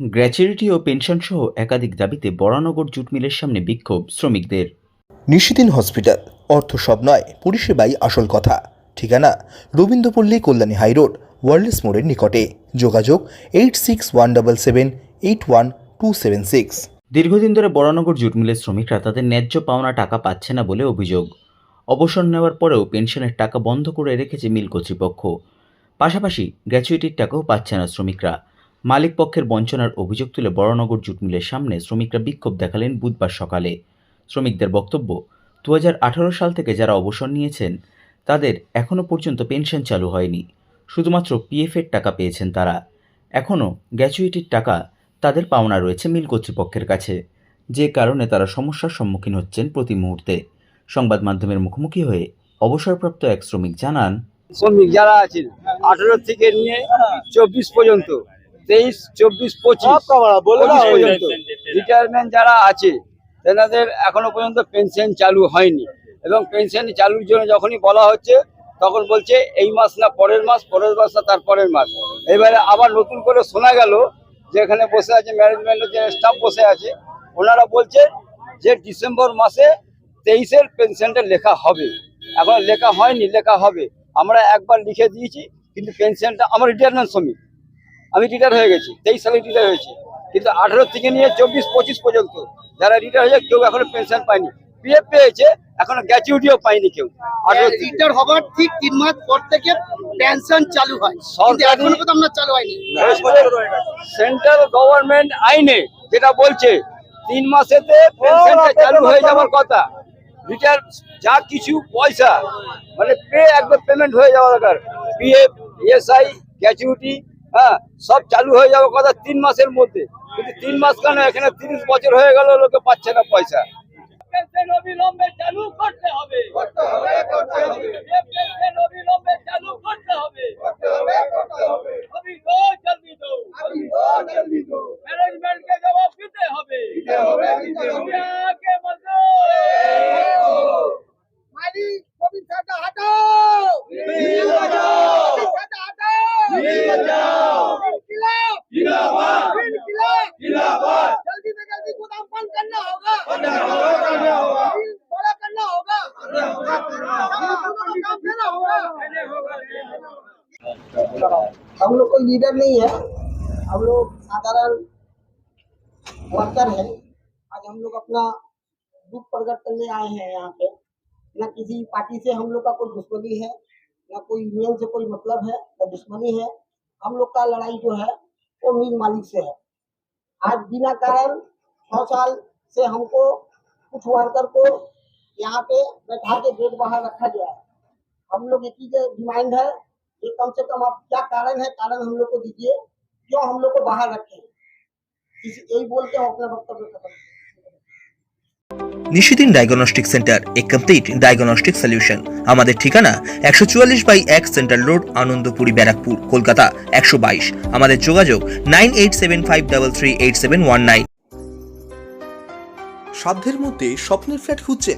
Gratuity ও pension সহ একাধিক দাবিতে বরানগর জুট মিলের সামনে বিক্ষোভ শ্রমিকদের। নিশিদিন হসপিটাল অর্থ সব নয় পরিষেবাই আসল কথা। ঠিকানা রবীন্দ্রপল্লী কল্যাণী হাইরোড ওয়ার্ল্ডস মোড়ের নিকটে। যোগাযোগ eight six one double seven eight one two seven six. দীর্ঘদিন ধরে বরানগর জুট মিলের শ্রমিকরা তাদের ন্যায্য পাওনা টাকা পাচ্ছে না বলে অভিযোগ। অবসর নেওয়ার পরেও পেনশনের টাকা বন্ধ করে রেখেছে মিল কর্তৃপক্ষ। পাশাপাশি গ্র্যাচুইটির টাকাও পাচ্ছে না শ্রমিকরা। মালিক পক্ষের বঞ্চনার অভিযোগ তুলে বরানগর জুট মিলের সামনে শ্রমিকরা বিক্ষোভ দেখালেন বুধবার সকালে। শ্রমিকদের বক্তব্য, দুহাজার আঠারো সাল থেকে যারা অবসর নিয়েছেন, তাদের এখনও পর্যন্ত পেনশন চালু হয়নি। শুধুমাত্র পিএফের টাকা পেয়েছেন তারা। এখনও গ্র্যাচুইটির টাকা তাদের পাওনা রয়েছে মিল কর্তৃপক্ষের কাছে। যে কারণে তারা সমস্যার সম্মুখীন হচ্ছেন প্রতি মুহূর্তে। সংবাদ মাধ্যমের মুখোমুখি হয়ে অবসরপ্রাপ্ত এক শ্রমিক জানান, শ্রমিক যারা আছেন, আঠারো থেকে নিয়ে চব্বিশ পর্যন্ত তেইশ চব্বিশ পঁচিশ। পর্যন্ত রিটায়ারমেন্ট যারা আছে তেনাদের এখনও পর্যন্ত পেনশন চালু হয়নি। এবং পেনশন চালুর জন্য যখনই বলা হচ্ছে তখন বলছে এই মাস না পরের মাস পরের মাস না তার পরের মাস। এবারে আবার নতুন করে শোনা গেল যে এখানে বসে আছে ম্যানেজমেন্টের যে স্টাফ বসে আছে ওনারা বলছে যে ডিসেম্বর মাসে তেইশের পেনশনটা লেখা হবে। এখন লেখা হয়নি লেখা হবে। আমরা একবার লিখে দিয়েছি কিন্তু পেনশনটা আমার রিটায়ারমেন্ট শ্রমিক। আমি রিটায়ার হয়ে গেছি তেইশ সালে রিটায়ার হয়েছি। কিন্তু আঠারো থেকে নিয়ে চব্বিশ পঁচিশ পর্যন্ত যারা রিটায়ার হয়েছে কেউ এখনও পেনশন পায়নি। পিএফ পেয়েছে এখনও গ্র্যাচুইটিও পায়নি কেউ। আঠারো রিটায়ার হবার ঠিক তিন মাস পর থেকে পেনশন চালু হয়। এখনও পর্যন্ত আমরা চালু হয়নি। সেন্ট্রাল গভর্নমেন্ট আইনে যেটা বলছে তিন মাসেতে পেনশনটা চালু হয়ে যাওয়ার কথা। রিটায়ার যা কিছু পয়সা মানে পে একবার পেমেন্ট হয়ে যাওয়া দরকার। পিএফ ইএসআই গ্র্যাচুইটি হ্যাঁ সব চালু হয়ে যাওয়ার কথা তিন মাসের মধ্যে। কিন্তু তিন মাস কেন? এখানে তিরিশ বছর হয়ে গেল লোকে পাচ্ছে না পয়সা। চালু করতে হবে। করতে হবে করতে হবে। हम लोग कोई लीडर नहीं है। हम लोग साधारण वर्कर है। आज हम लोग अपना दुख प्रकट करने आए हैं यहाँ पे। न किसी पार्टी से हम लोग का कोई दुश्मनी है, न कोई यूनियन से कोई मतलब है, न दुश्मनी है। हम लोग का लड़ाई जो है, वो मिल मालिक से है। आज बिना कारण छह साल से हमको कुछ वर्कर को यहाँ पे बैठा के गेट बाहर रखा गया है। हम लोग एक ही डिमांड है कि कम से कम आप क्या कारण है कारण हम लोग को दीजिए क्यों हम लोग को बाहर रखे इस- यही बोल के हम अपना वक्तव्य खत्म करते हैं। নিশিদিন ডায়াগনস্টিক সেন্টার এ কমপ্লিট ডায়াগনস্টিক সলিউশন আমাদের ঠিকানা একশো চুয়াল্লিশ বাই এক সেন্ট্রাল রোড আনন্দপুরি ব্যারাকপুর কলকাতা একশো বাইশ আমাদের যোগাযোগ nine eight seven five double three eight seven one nine সাধ্যের মধ্যে স্বপ্নের ফ্ল্যাট খুঁজছেন